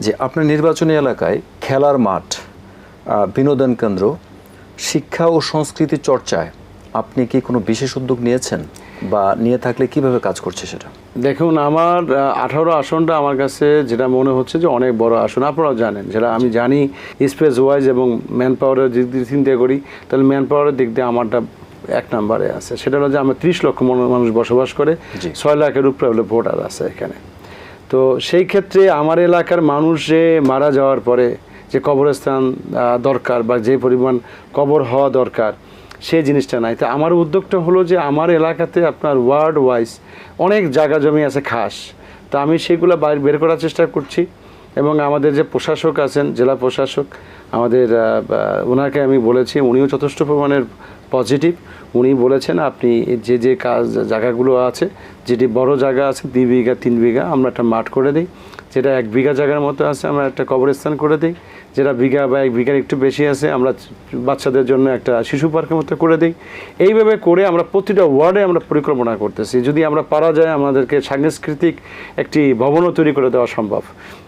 যে আপনার নির্বাচনী এলাকায় খেলার মাঠ বিনোদন কেন্দ্র শিক্ষা ও সংস্কৃতি চর্চায় আপনি কি কোনো বিশেষ উদ্যোগ নিয়েছেন? বা নিয়ে থাকলে কীভাবে কাজ করছে সেটা? দেখুন আমার আঠারো আসনটা আমার কাছে যেটা মনে হচ্ছে যে অনেক বড় আসন। আপনারাও জানেন যেটা আমি জানি স্পেস ওয়াইজ এবং ম্যান পাওয়ারের দিক দিয়ে চিন্তা করি তাহলে ম্যান পাওয়ারের দিক দিয়ে আমারটা এক নম্বরে আছে। সেটা হলো যে আমার ত্রিশ লক্ষ মন- মানুষ বসবাস করে ছয় লাখের উপরে হলো ভোটার আছে এখানে। তো সেই ক্ষেত্রে আমার এলাকার মানুষ যে মারা যাওয়ার পরে যে কবরস্থান দরকার বা যে পরিমাণ কবর হওয়া দরকার, সেই জিনিসটা নাই। তো আমার উদ্যোগটা হলো যে আমার এলাকাতে আপনার ওয়ার্ড ওয়াইজ অনেক জায়গা জমি আছে খাস। তা আমি সেগুলো বের করার চেষ্টা করছি। এবং আমাদের যে প্রশাসক আছেন, জেলা প্রশাসক, আমাদের ওনাকে আমি বলেছি, উনিও যথেষ্ট পরিমাণের পজিটিভ উনি বলেছেন, আপনি যে যে কাজ, জায়গাগুলো আছে, যেটি বড় জায়গা আছে, দুই বিঘা, তিন বিঘা, আমরা একটা মাঠ করে দিই। যেটা এক বিঘা জায়গার মতো আছে, আমরা একটা কবরস্থান করে দিই। যেটা বিঘা বা এক বিঘার একটু বেশি আছে, আমরা বাচ্চাদের জন্য একটা শিশু পার্কের মতো করে দিই। এইভাবে করে আমরা প্রতিটা ওয়ার্ডে আমরা পরিকল্পনা করতেছি। যদি আমরা পারা যায়, আমাদেরকে সাংস্কৃতিক একটি ভবনও তৈরি করে দেওয়া সম্ভব।